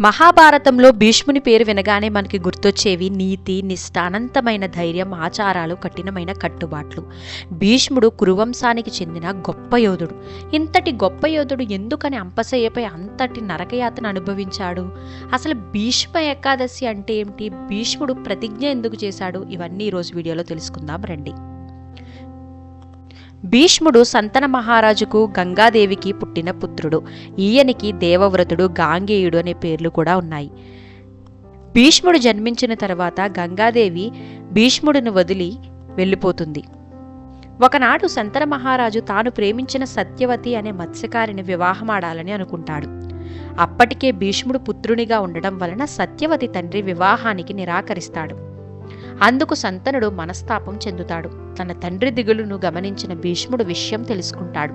మహాభారతంలో భీష్ముని పేరు వినగానే మనకి గుర్తొచ్చేవి నీతి నిష్ఠ అనంతమైన ధైర్యం ఆచారాలు కఠినమైన కట్టుబాట్లు. భీష్ముడు కురువంశానికి చెందిన గొప్ప యోధుడు. ఇంతటి గొప్ప యోధుడు ఎందుకని అంపసయ్యపై అంతటి నరకయాతన అనుభవించాడు? అసలు భీష్మ ఏకాదశి అంటే ఏమిటి? భీష్ముడు ప్రతిజ్ఞ ఎందుకు చేశాడు? ఇవన్నీ ఈరోజు వీడియోలో తెలుసుకుందాం. రండి. భీష్ముడు సంతన మహారాజుకు గంగాదేవికి పుట్టిన పుత్రుడు. ఈయనికి దేవవ్రతుడు గాంగేయుడు అనే పేర్లు కూడా ఉన్నాయి. భీష్ముడు జన్మించిన తర్వాత గంగాదేవి భీష్ముడిని వదిలి వెళ్ళిపోతుంది. ఒకనాడు సంతన మహారాజు తాను ప్రేమించిన సత్యవతి అనే మత్స్యకారిని వివాహమాడాలని అనుకుంటాడు. అప్పటికే భీష్ముడు పుత్రునిగా ఉండడం వలన సత్యవతి తండ్రి వివాహానికి నిరాకరిస్తాడు. అందుకు సంతనుడు మనస్తాపం చెందుతాడు. తన తండ్రి దిగులును గమనించిన భీష్ముడు విషయం తెలుసుకుంటాడు.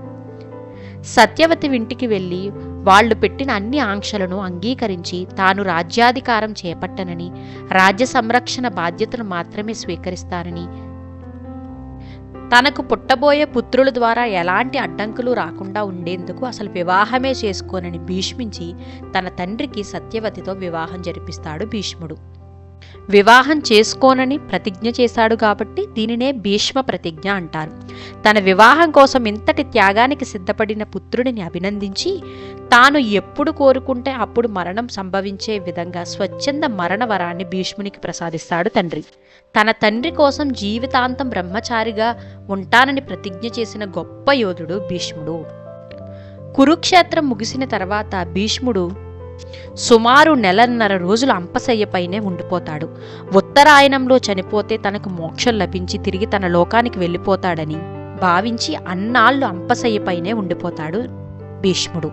సత్యవతి ఇంటికి వెళ్ళి వాళ్ళు పెట్టిన అన్ని ఆంక్షలను అంగీకరించి తాను రాజ్యాధికారం చేపట్టనని రాజ్య సంరక్షణ బాధ్యతను మాత్రమే స్వీకరిస్తానని. తనకు పుట్టబోయే పుత్రుల ద్వారా ఎలాంటి అడ్డంకులు రాకుండా ఉండేందుకు అసలు వివాహమే చేసుకోనని భీష్మించి తన తండ్రికి సత్యవతితో వివాహం జరిపిస్తాడు భీష్ముడు. వివాహం చేసుకోనని ప్రతిజ్ఞ చేశాడు కాబట్టి దీనినే భీష్మ ప్రతిజ్ఞ అంటారు. తన వివాహం కోసం ఇంతటి త్యాగానికి సిద్ధపడిన పుత్రుడిని అభినందించి తాను ఎప్పుడు కోరుకుంటే అప్పుడు మరణం సంభవించే విధంగా స్వచ్ఛంద మరణ వరాన్ని భీష్మునికి ప్రసాదిస్తాడు తండ్రి. తన తండ్రి కోసం జీవితాంతం బ్రహ్మచారిగా ఉంటానని ప్రతిజ్ఞ చేసిన గొప్ప యోధుడు భీష్ముడు. కురుక్షేత్రం ముగిసిన తర్వాత భీష్ముడు సుమారు నెలన్నర రోజులు అంపశయ్యపైనే ఉండిపోతాడు. ఉత్తరాయణంలో చనిపోతే తనకు మోక్షం లభించి తిరిగి తన లోకానికి వెళ్ళిపోతాడని భావించి అన్నాళ్ళు అంపశయ్యపైనే ఉండిపోతాడు భీష్ముడు.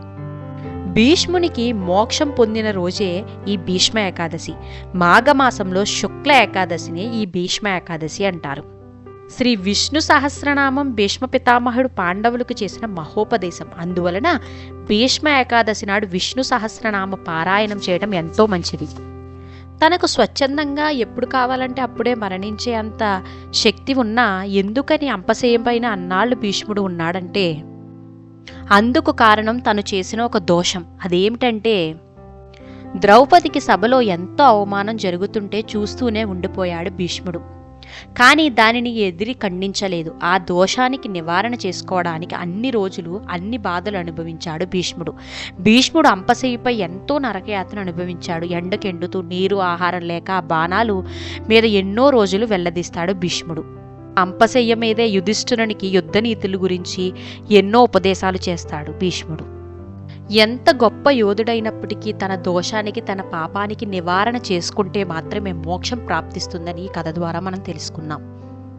భీష్మునికి మోక్షం పొందిన రోజే ఈ భీష్మ ఏకాదశి. మాఘమాసంలో శుక్ల ఏకాదశిని ఈ భీష్మ ఏకాదశి అంటారు. శ్రీ విష్ణు సహస్రనామం భీష్మ పితామహుడు పాండవులకు చేసిన మహోపదేశం. అందువలన భీష్మ ఏకాదశి నాడు విష్ణు సహస్రనామ పారాయణం చేయడం ఎంతో మంచిది. తనకు స్వచ్ఛందంగా ఎప్పుడు కావాలంటే అప్పుడే మరణించే అంత శక్తి ఉన్నా ఎందుకని అంపశయంపైన అన్నాళ్ళు భీష్ముడు ఉన్నాడంటే అందుకు కారణం తను చేసిన ఒక దోషం. అదేమిటంటే ద్రౌపదికి సభలో ఎంతో అవమానం జరుగుతుంటే చూస్తూనే ఉండిపోయాడు భీష్ముడు. కానీ దానిని ఎదిరి ఖండించలేదు. ఆ దోషానికి నివారణ చేసుకోవడానికి అన్ని రోజులు అన్ని బాధలు అనుభవించాడు భీష్ముడు. భీష్ముడు అంపశయ్యపై ఎంతో నరకయాతను అనుభవించాడు. ఎండకెండుతూ నీరు ఆహారం లేక ఆ బాణాలు మీద ఎన్నో రోజులు వెల్లదీస్తాడు భీష్ముడు. అంపశయ్య మీదే యుధిష్ఠురునికి యుద్ధ నీతుల గురించి ఎన్నో ఉపదేశాలు చేస్తాడు భీష్ముడు. ఎంత గొప్ప యోధుడైనప్పటికీ తన దోషానికి తన పాపానికి నివారణ చేసుకుంటే మాత్రమే మోక్షం ప్రాప్తిస్తుందని ఈ కథ ద్వారా మనం తెలుసుకున్నాం.